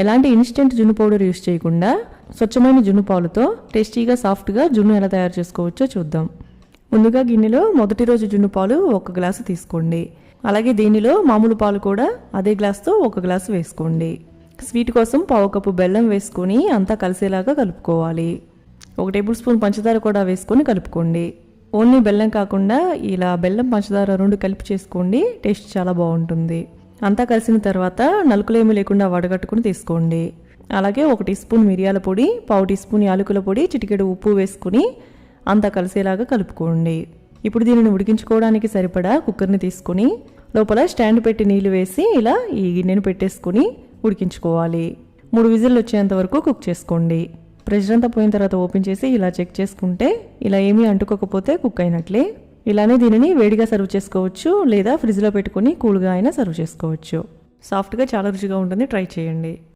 ఎలాంటి ఇన్స్టెంట్ జున్ను powder use చేయకుండా స్వచ్ఛమైన జున్ను పాలుతో టేస్టీగా సాఫ్ట్గా జున్ను ఎలా తయారు చేసుకోవచ్చో చూద్దాం. ముందుగా గిన్నెలో మొదటి రోజు జున్ను పాలు ఒక గ్లాసు తీసుకోండి. అలాగే దీనిలో మామూలు పాలు కూడా అదే గ్లాస్తో ఒక గ్లాసు వేసుకోండి. స్వీట్ కోసం పావు కప్పు బెల్లం వేసుకొని అంతా కలిసేలాగా కలుపుకోవాలి. ఒక టేబుల్ స్పూన్ పంచదార కూడా వేసుకొని కలుపుకోండి. ఓన్లీ బెల్లం కాకుండా ఇలా బెల్లం పంచదార రెండు కలిపి చేసుకోండి టేస్ట్ చాలా బాగుంటుంది. అంతా కలిసిన తర్వాత నలుకులేమి లేకుండా వడగట్టుకుని తీసుకోండి. అలాగే ఒక టీ స్పూన్ మిరియాల పొడి పావు టీ స్పూన్ యాలకుల పొడి చిటికెడు ఉప్పు వేసుకుని అంతా కలిసేలాగా కలుపుకోండి. ఇప్పుడు దీనిని ఉడికించుకోవడానికి సరిపడా కుక్కర్ని తీసుకొని లోపల స్టాండ్ పెట్టి నీళ్ళు వేసి ఇలా ఈ గిన్నెను పెట్టేసుకొని ఉడికించుకోవాలి. మూడు విజిల్లు వచ్చేంత వరకు కుక్ చేసుకోండి. ప్రెషర్ అంతా పోయిన తర్వాత ఓపెన్ చేసి ఇలా చెక్ చేసుకుంటే ఇలా ఏమీ అంటుకోకపోతే కుక్ అయినట్లే. ఇలానే దీనిని వేడిగా సర్వ్ చేసుకోవచ్చు లేదా ఫ్రిడ్జ్లో పెట్టుకొని కూల్గా అయినా సర్వ్ చేసుకోవచ్చు. సాఫ్ట్గా చాలా రుచిగా ఉంటుంది. ట్రై చేయండి.